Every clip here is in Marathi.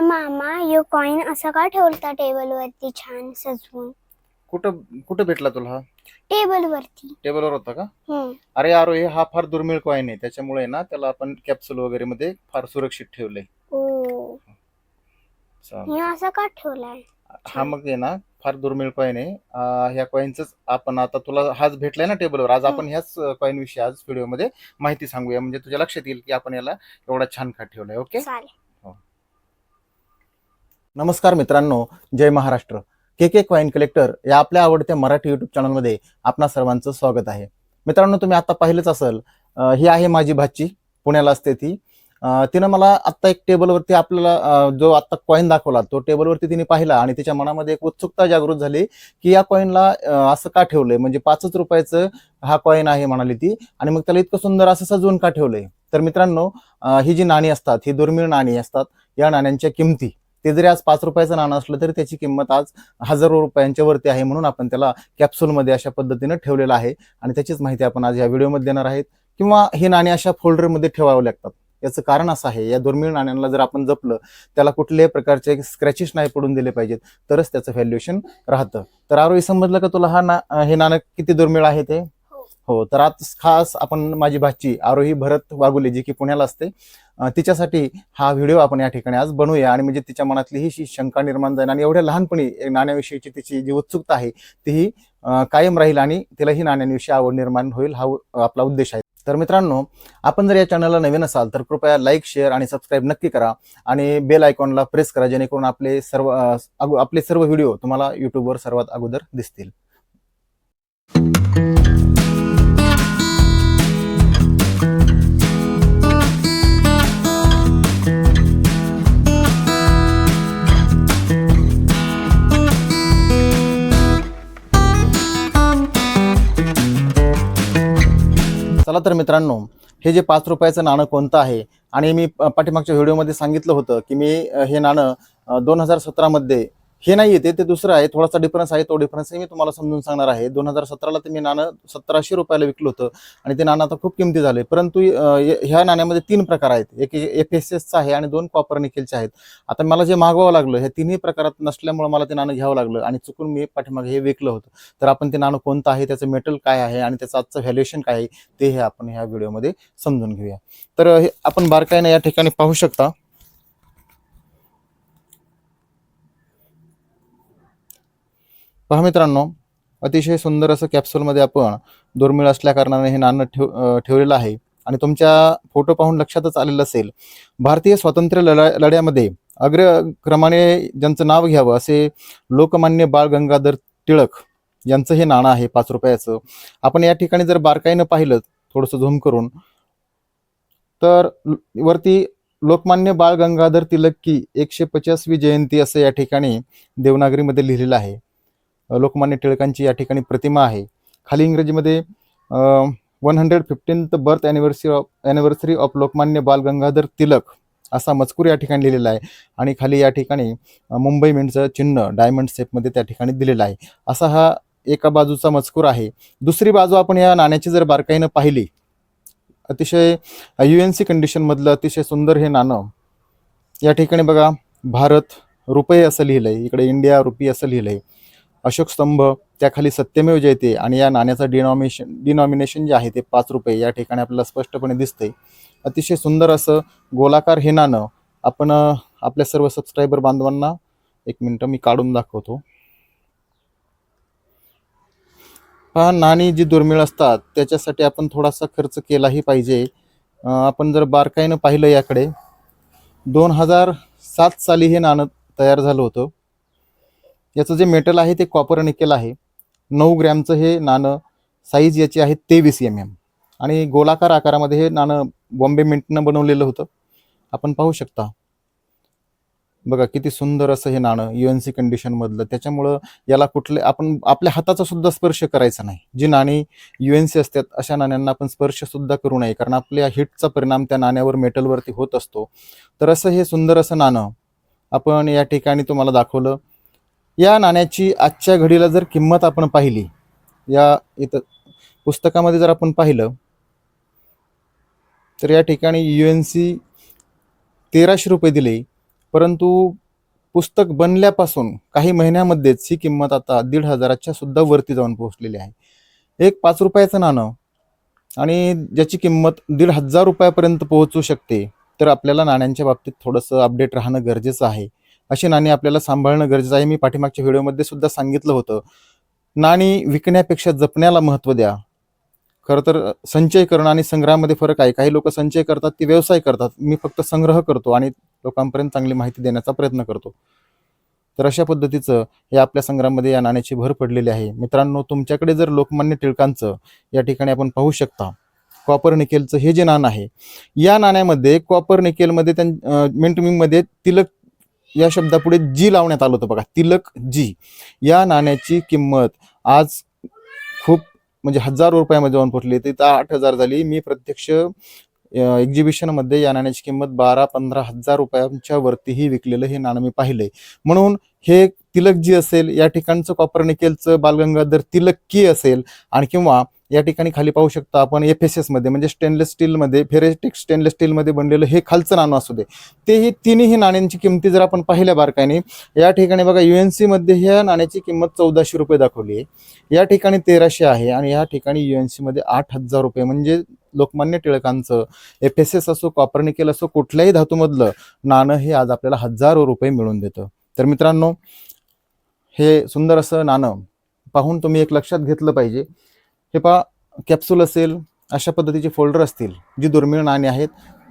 यो कॉइन असं का ठेवता टेबल वरती छान सजवून? कुठं कुठं भेटला तुला हा? टेबल वरती. टेबलवर होता का? हम्म अरे यारो हे हा फार दुर्मिळ कॉईन आहे. त्याच्यामुळे ना त्याला आपण कॅप्सूल वगैरे मध्ये फार सुरक्षित ठेवलंय. ओ चालेल. हे असं का ठेवलाय? हा मग आहे ना फार दुर्मिळ कॉईन आहे. अं, ह्या कॉईनच आपण आता तुला हाच भेटलाय ना टेबलवर आज आपण ह्याच कॉईन विषयी आज व्हिडिओमध्ये माहिती सांगूया. म्हणजे तुझ्या लक्षात येईल की आपण याला एवढा छान खाट ठेवलाय ओके चालेल. नमस्कार मित्रांनो जय महाराष्ट्र. के के क्वाईन कलेक्टर या आपल्या आवडत्या मराठी युट्यूब चॅनलमध्ये आपणा सर्वांचं स्वागत आहे. मित्रांनो तुम्ही आता पाहिलंच असेल ही आहे माझी भाची पुण्याला असते ती. तिनं मला आत्ता एक टेबलवरती आपल्याला जो आत्ता कॉईन दाखवला तो टेबलवरती तिने पाहिला आणि तिच्या मनामध्ये एक उत्सुकता जागृत झाली की या कॉईनला असं का ठेवलंय? म्हणजे पाचच रुपयाचं हा कॉईन आहे म्हणाली ती आणि मग त्याला इतकं सुंदर असं सजवून का ठेवलंय? तर मित्रांनो ही जी नाणी असतात ही दुर्मिळ नाणी असतात या नाण्यांच्या किमती. ते जरी आज पाच रुपयाचं नाणं असलं तरी त्याची किंमत आज हजारो रुपयांच्या वरती आहे म्हणून आपण त्याला कॅप्सूलमध्ये अशा पद्धतीनं ठेवलेलं आहे. आणि त्याचीच माहिती आपण आज या व्हिडिओमध्ये देणार आहेत. किंवा ही नाणी अशा फोल्डरमध्ये ठेवावं लागतात. याचं कारण असं आहे या दुर्मिळ नाण्यांना जर आपण जपलं त्याला कुठल्याही प्रकारचे स्क्रॅचेस नाही पडून दिले पाहिजेत तरच त्याचं व्हॅल्युएशन राहतं. तर आरोही समजलं का तुला हा ना हे नाणं किती दुर्मिळ आहे ते? हो. तर आज खास आपण माझी भाची आरोही भरत वागुले जी की पुण्याला असते तिच्यासाठी हा व्हिडिओ आपण या ठिकाणी आज बनवूया आणि म्हणजे तिच्या मनातली ही शंका निर्माण जाईल आणि एवढ्या लहानपणी नाण्याविषयीची तिची जी उत्सुकता आहे तीही कायम राहील आणि तिला ही नाण्यांविषयी आवड निर्माण होईल हा आपला उद्देश आहे तर मित्रांनो आपण जर या चॅनलला नवीन असाल तर कृपया लाईक शेअर आणि सबस्क्राईब नक्की करा आणि बेल आयकॉनला प्रेस करा जेणेकरून आपले सर्व आपले सर्व व्हिडिओ तुम्हाला युट्यूबवर सर्वात अगोदर दिसतील तर मित्रांनो हे जे पाच रुपयाचं नाणं कोणतं आहे? आणि मी पाठीमागच्या व्हिडिओमध्ये सांगितलं होतं की मी हे नाणं दोन हजार सतरामध्ये हे नाही येते ते दुसरं आहे थोडासा डिफरन्स आहे तो डिफरन्स मी तुम्हाला समजून सांगणार आहे. दोन हजार सतराला ते मी नाणं सतराशे रुपयाला विकलं होतं आणि ते नाणं आता खूप किमती झाले. परंतु ह्या नाण्यामध्ये तीन प्रकार आहेत. एक एफ एस एसचा आहे आणि दोन कॉपर निकेलचे आहेत. आता मला जे मागवावं लागलं हे तिन्ही प्रकारात नसल्यामुळे मला ते नाणं घ्यावं लागलं आणि चुकून मी पाठीमागे हे विकलं होतं. तर आपण ते नाणं कोणतं आहे त्याचं मेटल काय आहे आणि त्याचं आजचं व्हॅल्युएशन काय आहे ते हे आपण ह्या व्हिडिओमध्ये समजून घेऊया. तर हे आपण बारकाईनं या ठिकाणी पाहू शकता. पहा मित्रांनो अतिशय सुंदर असं कॅप्सूलमध्ये आपण दुर्मिळ असल्याकारणाने हे नाणं ठेव ठेवलेलं आहे. आणि तुमच्या फोटो पाहून लक्षातच आलेलं असेल भारतीय स्वातंत्र्य लढा लढ्यामध्ये अग्रक्रमाने ज्यांचं नाव घ्यावं असे लोकमान्य बाळ गंगाधर टिळक यांचं हे नाणं आहे पाच रुपयाचं. आपण या ठिकाणी जर बारकाईनं पाहिलं थोडंसं झूम करून तर वरती लोकमान्य बाळ गंगाधर तिलक की एकशे पचासवी जयंती असं या ठिकाणी देवनागरीमध्ये लिहिलेलं आहे. लोकमान्य टिळकांची या ठिकाणी प्रतिमा आहे. खाली इंग्रजीमध्ये one hundred fifteenth birth anniversary of anniversary of Lokmanya Bal Gangadhar Tilak असा मजकूर या ठिकाणी लिहिलेला आहे. आणि खाली या ठिकाणी मुंबई मिंटचं चिन्ह डायमंड सेपमध्ये त्या ठिकाणी दिलेलं आहे. असा हा एका बाजूचा मजकूर आहे. दुसरी बाजू आपण या नाण्याची जर बारकाईनं पाहिली अतिशय यू एन सी कंडिशनमधलं अतिशय सुंदर हे नाणं. या ठिकाणी बघा भारत रुपये असं लिहिलं आहे इकडे इंडिया रुपी असं लिहिलं आहे अशोक स्तंभ त्याखाली सत्यमेव जयते आणि या नाण्याचं डिनॉमिनेशन डिनॉमिनेशन जे आहे ते पाच रुपये या ठिकाणी आपल्याला स्पष्टपणे दिसते अतिशय सुंदर असं गोलाकार हे नाणं आपण आपल्या सर्व सबस्क्रायबर बांधवांना एक मिनटं मी काढून दाखवतो. पहा नाणी जी दुर्मिळ असतात त्याच्यासाठी आपण थोडासा खर्च केलाही पाहिजे. आपण जर बारकाईनं पाहिलं याकडे दोन हजार सात साली हे नाणं तयार झालं होतं. याचं जे मेटल आहे ते कॉपर निकेल आहे. नऊ ग्रॅमचं हे नाणं साईज याची आहे तेवीस एम एम आणि गोलाकार आकारामध्ये हे नाणं बॉम्बे मिंटनं बनवलेलं होतं. आपण पाहू शकता. बघा किती सुंदर असं हे नाणं यू एन सी कंडिशनमधलं त्याच्यामुळं याला कुठले आपण आपल्या हाताचा सुद्धा स्पर्श करायचा नाही. जी नाणी यू एन सी असतात अशा नाण्यांना आपण स्पर्श सुद्धा करू नये. कारण आपल्या हिटचा परिणाम त्या नाण्यावर मेटलवरती होत असतो. तर असं हे सुंदर असं नाणं आपण या ठिकाणी तुम्हाला दाखवलं. या नाण्याची आजच्या घडीला जर किंमत आपण पाहिली या इथं पुस्तकामध्ये जर आपण पाहिलं तर या ठिकाणी यू एन सी तेराशे रुपये दिले परंतु पुस्तक बनल्यापासून काही महिन्यामध्येच ही किंमत आता दीड हजाराच्या सुद्धा वरती जाऊन पोहोचलेली आहे. एक पाच रुपयाचं नाणं आणि ज्याची किंमत दीड हजार रुपयापर्यंत पोहोचू शकते तर आपल्याला नाण्यांच्या बाबतीत थोडंसं अपडेट राहणं गरजेचं आहे. अशी नाणी आपल्याला सांभाळणं गरजेचं आहे. मी पाठीमागच्या व्हिडिओमध्ये सुद्धा सांगितलं होतं. नाणी विकण्यापेक्षा जपण्याला महत्त्व द्या. खरं तर संचय करणं आणि संग्रहामध्ये फरक आहे. काही लोक संचय करतात ते व्यवसाय करतात. मी फक्त संग्रह करतो आणि लोकांपर्यंत चांगली माहिती देण्याचा प्रयत्न करतो. तर अशा पद्धतीचं हे आपल्या संग्रहामध्ये या नाण्याची भर पडलेली आहे. मित्रांनो तुमच्याकडे जर लोकमान्य टिळकांचं या ठिकाणी आपण पाहू शकता कॉपर निकेलचं हे जे नाणं आहे या नाण्यामध्ये कॉपर निकेलमध्ये त्यां मिंटमिंगमध्ये तिलक या शब्दापुढे जी लावण्यात आलं होतं बघा तिलक जी. या नाण्याची किंमत आज खूप म्हणजे हजारो रुपयामध्ये जाऊन पोहोचली. ती तर आठ हजार झाली. मी प्रत्यक्ष एक्झिबिशनमध्ये या नाण्याची किंमत बारा पंधरा हजार रुपयांच्या वरतीही विकलेलं हे नाणं मी पाहिलंय. म्हणून हे तिलक जी असेल या ठिकाणचं कॉपर निकेलचं बालगंगाधर तिलक की असेल आणि किंवा या ठिकाणी खाली पाहू शकता आपण एफ एस एसमध्ये म्हणजे स्टेनलेस स्टीलमध्ये फेरेस्टिक स्टेनलेस स्टीलमध्ये बनलेलं हे खालचं नाणं असू दे. तेही तिन्ही नाण्यांची किमती जर आपण पाहिल्या बारकाईने या ठिकाणी बघा यू एन सीमध्ये ह्या नाण्याची किंमत चौदाशे रुपये दाखवली आहे. या ठिकाणी तेराशे आहे आणि या ठिकाणी यू एन सीमध्ये आठ हजार रुपये म्हणजे लोकमान्य टिळकांचं एफ एस एस असो कॉपरनिकेल असो कुठल्याही धातूमधलं नाणं हे आज आपल्याला हजारो रुपये मिळून देतं. तर मित्रांनो हे सुंदर असं नाणं पाहून तुम्ही एक लक्षात घेतलं पाहिजे. हे पहा कॅप्सूल असेल अशा पद्धतीचे फोल्डर असतील जी दुर्मिळ नाणी आहेत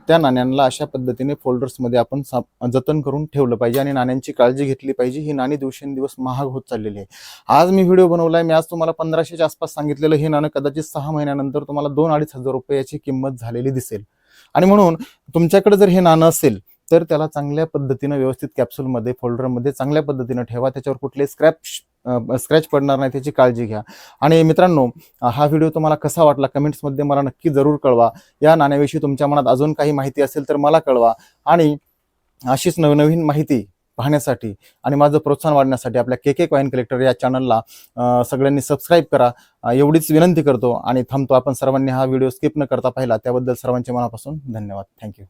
त्या नाण्यांना अशा पद्धतीने फोल्डर्समध्ये आपण सा- जतन करून ठेवलं पाहिजे आणि नाण्यांची काळजी घेतली पाहिजे. ही नाणी दिवसेंदिवस महाग होत चाललेली आहे. आज मी व्हिडिओ बनवलाय मी आज तुम्हाला पंधराशेच्या आसपास सांगितलेलं हे नाणं कदाचित सहा महिन्यानंतर तुम्हाला दोन अडीच हजार रुपयाची किंमत झालेली दिसेल. आणि म्हणून तुमच्याकडे जर हे नाणं असेल तर त्याला चांगल्या पद्धतीनं व्यवस्थित कॅप्सूलमध्ये फोल्डरमध्ये चांगल्या पद्धतीनं ठेवा. त्याच्यावर कुठले स्क्रॅप स्क्रॅच पडणार नाही त्याची काळजी घ्या. आणि मित्रांनो हा व्हिडिओ तुम्हाला कसा वाटला कमेंट्समध्ये मला नक्की जरूर कळवा. या नाण्याविषयी तुमच्या मनात अजून काही माहिती असेल तर मला कळवा. आणि अशीच नवनवीन माहिती पाहण्यासाठी आणि माझं प्रोत्साहन वाढण्यासाठी आपल्या के के कॉईन कलेक्टर या चॅनलला सगळ्यांनी सबस्क्राईब करा. एवढीच विनंती करतो आणि थांबतो आपण सर्वांनी हा व्हिडिओ स्किप न करता पाहिला. त्याबद्दल सर्वांचे मनापासून धन्यवाद. थँक्यू